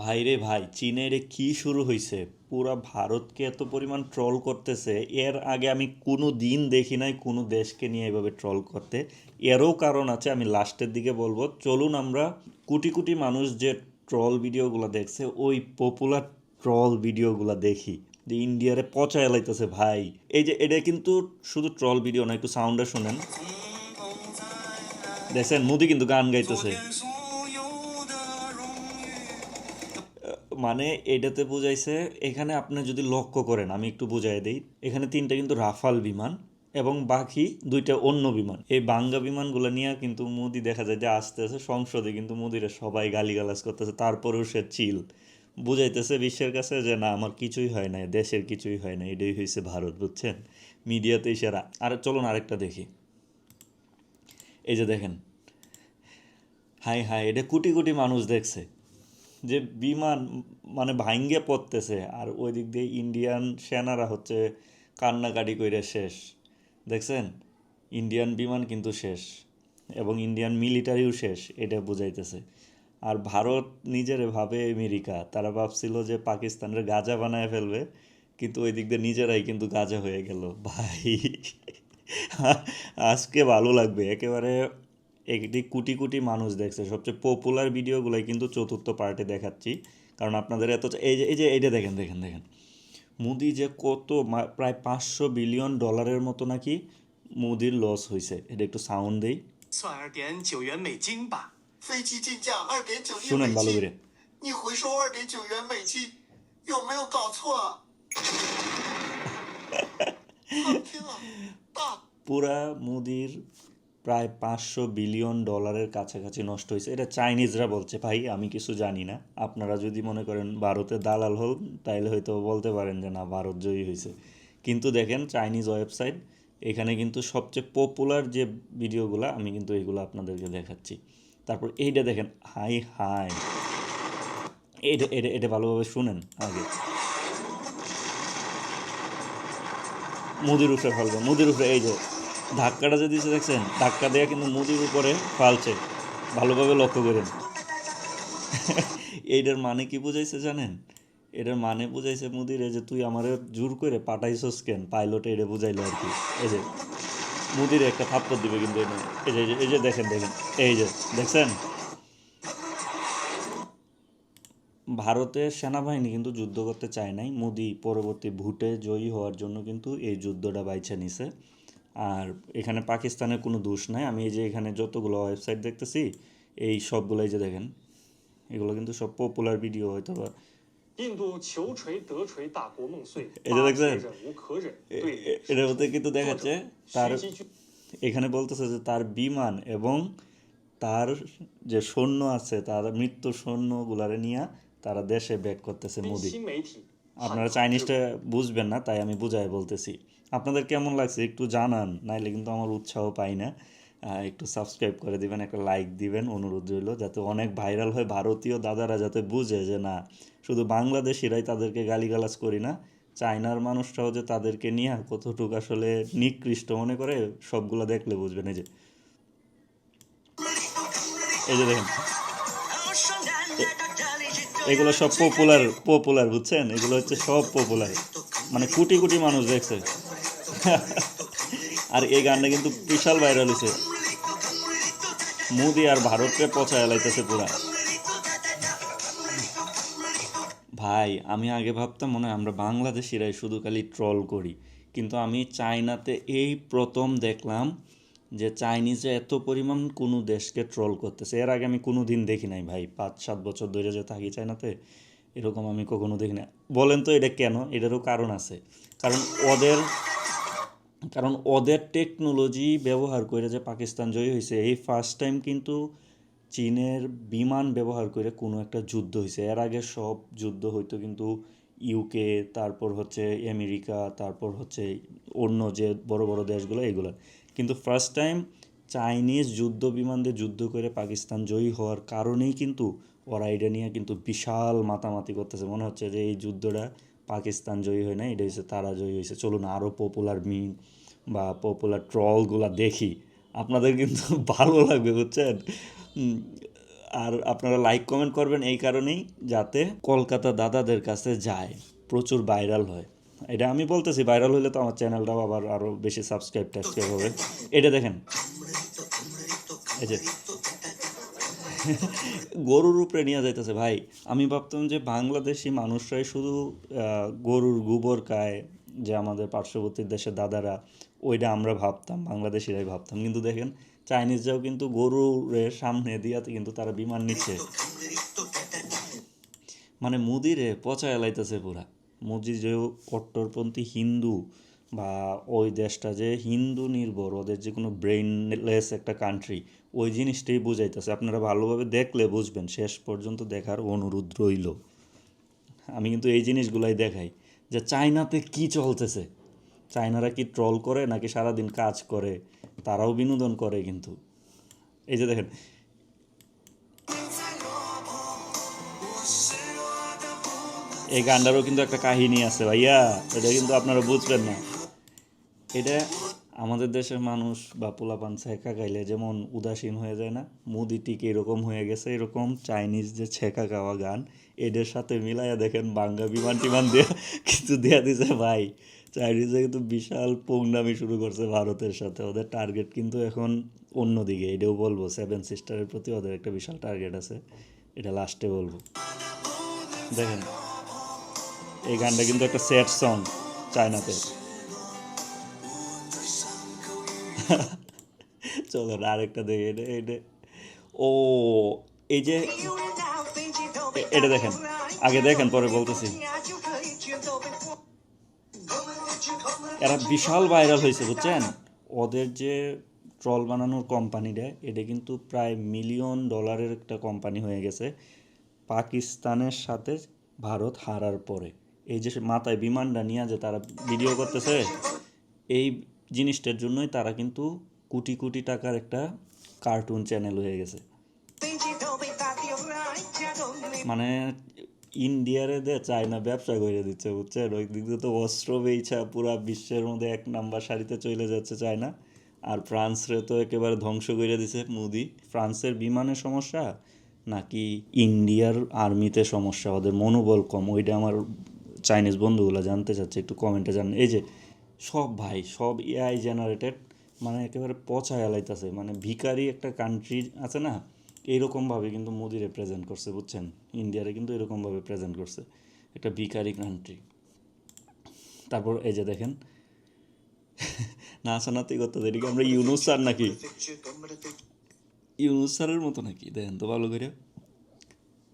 ভাই রে ভাই, চীনের কি শুরু হয়েছে পুরা ভারতকে এত পরিমাণ ট্রল করতেছে, এর আগে আমি কোনো দিন দেখি নাই কোনো দেশকে নিয়ে এভাবে ট্রল করতে। এরও কারণ আছে, আমি লাস্টের দিকে বলব। চলুন আমরা কোটি কোটি মানুষ যে ট্রল ভিডিওগুলো দেখছে, ওই পপুলার ট্রল ভিডিওগুলো দেখি। যে ইন্ডিয়ারে পচা এলাইতেছে ভাই। এই যে, এটা কিন্তু শুধু ট্রল ভিডিও না, একটু সাউন্ডে শোনেন। দেখছেন, মোদি কিন্তু গান গাইতেছে। মানে এটাতে বুঝাইছে, এখানে আপনি যদি লক্ষ্য করেন, আমি একটু বুঝাই দিই, এখানে তিনটা কিন্তু রাফাল বিমান এবং বাকি দুইটা অন্য বিমান। এই বাঙ্গা বিমানগুলো নিয়ে কিন্তু মোদি দেখা যায় যে আসতে আসে সংসদে কিন্তু মোদিরা সবাই গালিগালাজ করতেছে, তারপরেও সে চিল। বুঝাইতেছে বিশ্বের কাছে যে, না, আমার কিছুই হয় না দেশের কিছুই হয় না এটাই হয়েছে ভারত, বুঝছেন? মিডিয়াতে সেরা আর চলুন আরেকটা দেখি। এই যে দেখেন। হাই হাই এটা কোটি কোটি মানুষ দেখছে। যে বিমান মানে ভাঙ্গে পড়তেছে, আর ওই দিক দিয়ে ইন্ডিয়ান সেনারা হচ্ছে কান্নাকাটি করে শেষ। দেখছেন? ইন্ডিয়ান বিমান কিন্তু শেষ, এবং ইন্ডিয়ান মিলিটারিও শেষ, এটা বুঝাইতেছে। আর ভারত নিজের ভাবে আমেরিকা, তারা ভাবছিল যে পাকিস্তানের গাজা বানায় ফেলবে, কিন্তু ওই দিক দিয়ে নিজেরাই কিন্তু গাজা হয়ে গেল। ভাই, আজকে ভালো লাগবে, একেবারে একটি কোটি কোটি মানুষ দেখছে। সবচেয়ে পপুলার ভিডিওগুলোই কিন্তু চতুর্থ পার্টে দেখাচ্ছি। কারণ আপনাদের এত এই যে এই যে এইটা দেখেন দেখেন দেখেন। মুদি যে কত প্রায় পাঁচশো বিলিয়ন ডলারের মতো নাকি মুদির লস হয়েছে এটা একটু সাউন্ড দেই। শুনেন ভালো করে? পুরা মুদির প্রায় পাঁচশো বিলিয়ন ডলারের কাছাকাছি নষ্ট হয়েছে। এটা চাইনিজরা বলছে, ভাই, আমি কিছু জানি না। আপনারা যদি মনে করেন ভারতে দালাল হল তাইলে হয়তো বলতে পারেন যে না, ভারত জয়ী হয়েছে। কিন্তু দেখেন, চাইনিজ ওয়েবসাইট, এখানে কিন্তু সবচেয়ে পপুলার যে ভিডিওগুলো, আমি কিন্তু এইগুলো আপনাদেরকে দেখাচ্ছি। তারপর এইটা দেখেন, হাই হাই। এটা এটা এটা ভালোভাবে শুনেন আগে। মুদির উপরে ফেলবে, মুদির উপরে এই যে। ধাক্কাটা যে দিচ্ছে দেখছেন? ধাক্কা দেওয়া কিন্তু মুদির উপরে ফালছে। ভালোভাবে লক্ষ্য করেন। এইটার মানে কি বুঝাইছে জানেন? এটার মানে বুঝাইছে মুদিরে যে তুই আমারে জোর করে পাঠাইছস কেন? পাইলটে এটা বুঝাইলো আর কি। এই যে, মুদিরে একটা থাপ্পড় দিবে কিন্তু এই যে- এই যে দেখেন দেখেন। এই যে, দেখছেন? ভারতের সেনাবাহিনী কিন্তু যুদ্ধ করতে চায় নাই। মোদি পরবর্তী ভোটে জয়ী হওয়ার জন্য কিন্তু এই যুদ্ধটা বাইছে নিছে। আর এখানে পাকিস্তানের কোনো দোষ নাই। আমি এই যে এখানে যতগুলো ওয়েবসাইট দেখতেছি এই সবগুলোই যে দেখেন এগুলো কিন্তু সব পপুলার ভিডিও হয়তো বা কিন্তু দেখাচ্ছে তার এখানে বলতেছে যে তার বিমান এবং তার যে সৈন্য আছে তার মৃত্যু সৈন্য সৈন্যগুলারে নিয়ে তারা দেশে ব্যাক করতেছে মোদি। আপনারা চাইনিজটা বুঝবেন না তাই আমি বুঝাই বলতেছি। আপনাদের কেমন লাগছে একটু জানান নাইলে কিন্তু আমার উৎসাহ পাই না। একটু সাবস্ক্রাইব করে দিবেন একটা লাইক দিবেন অনুরোধ রইল যাতে অনেক ভাইরাল হয় ভারতীয় দাদারা যাতে বুঝে যে না শুধু বাংলাদেশিরাই তাদেরকে গালিগালাজ করি না চায়নার মানুষরাও যে তাদেরকে নিয়ে কতটুকু আসলে নিকৃষ্ট মনে করে সবগুলো দেখলে বুঝবেন। এই যে। এই যে দেখেন। এগুলো সব পপুলার পপুলার বুঝছেন? এগুলো হচ্ছে সব পপুলার মানে কোটি কোটি মানুষ দেখছে। আর এই গানটা কিন্তু বিশাল ভাইরাল হয়েছে মোদি আর ভারতকে পচা এলাইতেছে পুরা। ভাই, আমি আগে ভাবতাম মনে হয় আমরা বাংলাদেশিরাই শুধু খালি ট্রল করি। কিন্তু আমি চায়নাতে এই প্রথম দেখলাম যে চাইনিজে এত পরিমাণ কোনো দেশকে ট্রল করতেছে। এর আগে আমি কোনো দিন দেখি নাই ভাই। পাঁচ, সাত বছর ধরে যে থাকি চায়নাতে, এরকম আমি কখনো দেখি না বলেন তো এটা কেন? এটারও কারণ আছে। কারণ ওদের কারণ ওদের টেকনোলজি ব্যবহার করে যে পাকিস্তান জয়ী হয়েছে এই ফার্স্ট টাইম কিন্তু চীনের বিমান ব্যবহার করে কোনো একটা যুদ্ধ হয়েছে এর আগে সব যুদ্ধ হইতো কিন্তু ইউকে তারপর হচ্ছে আমেরিকা, তারপর হচ্ছে অন্য যে বড় বড় দেশগুলো, এগুলো। কিন্তু ফার্স্ট টাইম চাইনিজ যুদ্ধ বিমান দিয়ে যুদ্ধ করে পাকিস্তান জয়ী হওয়ার কারণেই কিন্তু ওরা এটা নিয়ে কিন্তু বিশাল মাতামাতি করতেছে। মনে হচ্ছে যে এই যুদ্ধটা পাকিস্তান জয়ী হয় না এটা হচ্ছে তারা জয়ী হয়েছে চলুন আরও পপুলার মিম বা পপুলার ট্রলগুলা দেখি। আপনাদের কিন্তু ভালো লাগবে, বুঝছেন? আর আপনারা লাইক কমেন্ট করবেন এই কারণেই যাতে কলকাতা দাদাদের কাছে যায়। প্রচুর ভাইরাল হয়। এটা আমি বলতেছি ভাইরাল হলে তো আমার চ্যানেলটাও আবার আরও বেশি সাবস্ক্রাইব টাবস্ক্রাইব হবে। এটা দেখেন। এই যে। গরুর উপরে নিয়ে যাইতেছে, ভাই। আমি ভাবতাম যে বাংলাদেশি মানুষরাই শুধু গরুর গোবর খায় যে আমাদের পার্শ্ববর্তী দেশের দাদারা। ওইটা আমরা ভাবতাম, বাংলাদেশিরাই ভাবতাম। কিন্তু দেখেন চাইনিজরাও কিন্তু গরুরের সামনে দিয়াতে কিন্তু তারা বিমান নিচ্ছে। মানে মুদিরে পচা এলাইতেছে পুরা। মোদি যে কট্টরপন্থী হিন্দু বা ওই দেশটা যে হিন্দু নির্ভর, ওদের যে কোনো ব্রেইনলেস একটা কান্ট্রি ওই জিনিসটাই বুঝাইতেছে। আপনারা ভালোভাবে দেখলে বুঝবেন, শেষ পর্যন্ত দেখার অনুরোধ রইল। আমি কিন্তু এই জিনিসগুলাই দেখাই যে চায়নাতে কি চলতেছে? চায়নারা কি ট্রল করে নাকি সারাদিন কাজ করে? তারাও বিনোদন করে কিন্তু। এই যে দেখেন এই গানটারও কিন্তু একটা কাহিনী আছে, ভাইয়া। এটা কিন্তু আপনারা বুঝবেন না। এটা আমাদের দেশের মানুষ বা পোলাপান ছেঁকা খাইলে যেমন উদাসীন হয়ে যায় না, মুদি টিক এরকম হয়ে গেছে, এরকম চাইনিজ যে ছেঁকা খাওয়া গান, এদের সাথে মিলাইয়া দেখেন বাঙ্গা বিমান টিমান দিয়ে কিছু দেয়া দিছে, ভাই। চাইনিজে কিন্তু বিশাল পৌনামি শুরু করছে ভারতের সাথে। ওদের টার্গেট কিন্তু এখন অন্যদিকে এটাও বলব সেভেন সিস্টারের প্রতি ওদের একটা বিশাল টার্গেট আছে। এটা লাস্টে বলব। দেখেন। এই গানটা কিন্তু একটা স্যাড সং চায়নাতে। চলো আরেকটা দেখি, এটা এটা। ও, এই যে এটা দেখেন, আগে দেখেন, পরে বলতেছি। এরা বিশাল ভাইরাল হয়েছে, বুঝছেন? ওদের যে ট্রল বানানোর কোম্পানিটা এটা কিন্তু প্রায় মিলিয়ন ডলারের একটা কোম্পানি হয়ে গেছে, পাকিস্তানের সাথে ভারত হারার পরে। এই যে মাথায় বিমানটা নিয়ে যে তারা ভিডিও করতেছে, এই জিনিসটার জন্যই তারা কিন্তু কোটি কোটি টাকার একটা কার্টুন চ্যানেল হয়ে গেছে। মানে ইন্ডিয়ারে দে চায়না ব্যবসা করে দিচ্ছে, বুঝছেন? ওই দিক দিয়ে তো অস্ত্র বেইছা, পুরা বিশ্বের মধ্যে এক নাম্বার সারিতে চলে যাচ্ছে চায়না। আর ফ্রান্সরে তো একেবারে ধ্বংস করে দিছে মোদি। ফ্রান্সের বিমানের সমস্যা নাকি ইন্ডিয়ার আর্মিতে সমস্যা? ওদের মনোবল কম। ওইটা আমার চাইনিজ বন্ধুগুলো জানতে চাচ্ছে একটু কমেন্টে জান এই যে সব ভাই সব এআই জেনারেটেড মানে একেবারে পচা এলাইতেছে মানে ভিকারি একটা কান্ট্রি আছে না এইরকমভাবে কিন্তু মোদি রিপ্রেজেন্ট করছে বুঝছেন? ইন্ডিয়ারে কিন্তু এরকমভাবে প্রেজেন্ট করছে একটা ভিকারি কান্ট্রি তারপর এই যে দেখেন না নাচানাতি করতে এদিকে আমরা ইউনুস স্যার নাকি? ইউনুস স্যারের মতো নাকি? দেখেন তো ভালো করে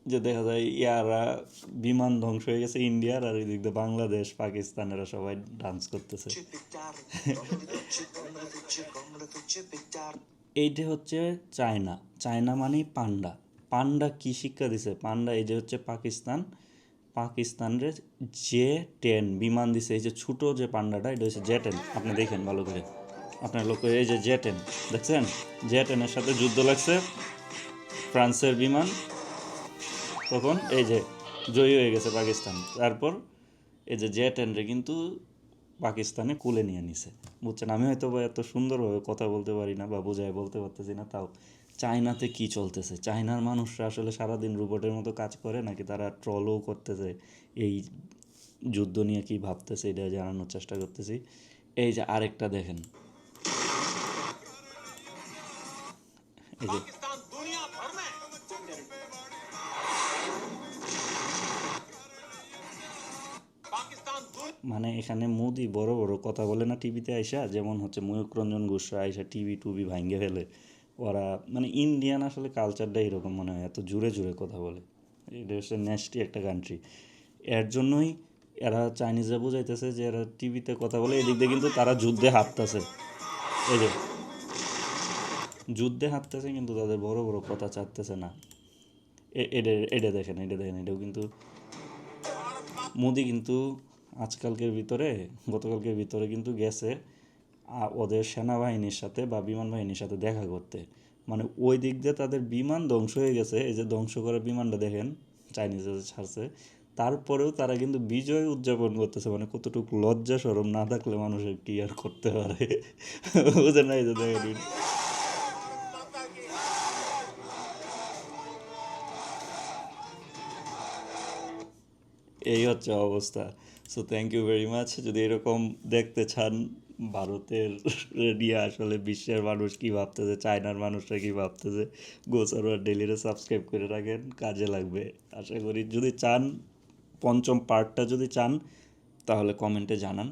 যে দেখা যায় ইয়ারা বিমান ধ্বংস হয়ে গেছে ইন্ডিয়ার আর এদিক দিয়ে বাংলাদেশ পাকিস্তানেরা সবাই ডান্স করতেছে। এইটা হচ্ছে চায়না। চায়না মানেই পান্ডা। পান্ডা কি শিক্ষা দিছে? পান্ডা এই যে হচ্ছে পাকিস্তান। পাকিস্তানের জে টেন বিমান দিছে, এই যে ছোটো যে পান্ডাটা, এটা হচ্ছে জে টেন আপনি দেখেন ভালো করে। আপনার লোক এই যে জে টেন দেখছেন? জে টেনের সাথে যুদ্ধ লাগছে। ফ্রান্সের বিমান। তখন এই যে জয়ী হয়ে গেছে পাকিস্তান। তারপর এই যে জে টেনরে কিন্তু পাকিস্তানে কুলে নিয়ে নিছে। বুঝছেন? আমি হয়তো বা এত সুন্দরভাবে কথা বলতে পারি না বা বোঝায় বলতে পারতেছি না, তাও চায়নাতে কি চলতেছে? চায়নার মানুষরা আসলে সারাদিন রোবটের মতো কাজ করে নাকি তারা ট্রলও করতেছে? এই যুদ্ধ নিয়ে কি ভাবতেছে, এটা জানানোর চেষ্টা করতেছি। এই যে আরেকটা দেখেন। এই যে মানে এখানে মোদি বড় বড় কথা বলে না টিভিতে আইসা? যেমন হচ্ছে ময়ূক রঞ্জন ঘোষরা আইসা টিভি টুবি ভাঙ্গে ফেলে। ওরা মানে ইন্ডিয়ান আসলে কালচারটা এরকম মনে হয়, এত জুড়ে জুড়ে কথা বলে। এটা হচ্ছে নেস্টি একটা কান্ট্রি এর জন্যই এরা চাইনিজরা বুঝাইতেছে যে এরা টিভিতে কথা বলে, এদিক দিয়ে কিন্তু তারা যুদ্ধে হাঁটতেছে। এই যে, যুদ্ধে হাঁটতেছে কিন্তু তাদের বড় বড় কথা চাচ্ছে না। এটা দেখেন এটা দেখেন, এটাও কিন্তু মোদি কিন্তু আজকালকের ভিতরে, গতকালকের ভিতরে কিন্তু গেছে ওদের সেনাবাহিনীর সাথে বা বিমান বাহিনীর সাথে দেখা করতে। মানে ওই দিক দিয়ে তাদের বিমান ধ্বংস হয়ে গেছে, এই যে ধ্বংস করা বিমানটা দেখেন চাইনিজ ছাড়ছে, তারপরেও তারা কিন্তু বিজয় উদযাপন করতেছে মানে কতটুকু লজ্জা সরম না থাকলে মানুষের কি আর করতে পারে? বুঝে নাই যে দেখেন। এই হচ্ছে অবস্থা। So thank you very much যদি এরকম দেখতে চান, ভারতের নিয়ে আসলে বিশ্বের মানুষ কী ভাবতেছে, চায়নার মানুষরা কী ভাবতেছে গোসারোয়ার ডেলিরে সাবস্ক্রাইব করে রাখেন, কাজে লাগবে। আশা করি যদি চান, পঞ্চম পার্টটা যদি চান, তাহলে কমেন্টে জানান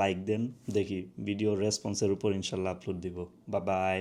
লাইক দেন, দেখি ভিডিও রেসপন্সের উপর ইনশাল্লাহ আপলোড দিব। বা বাই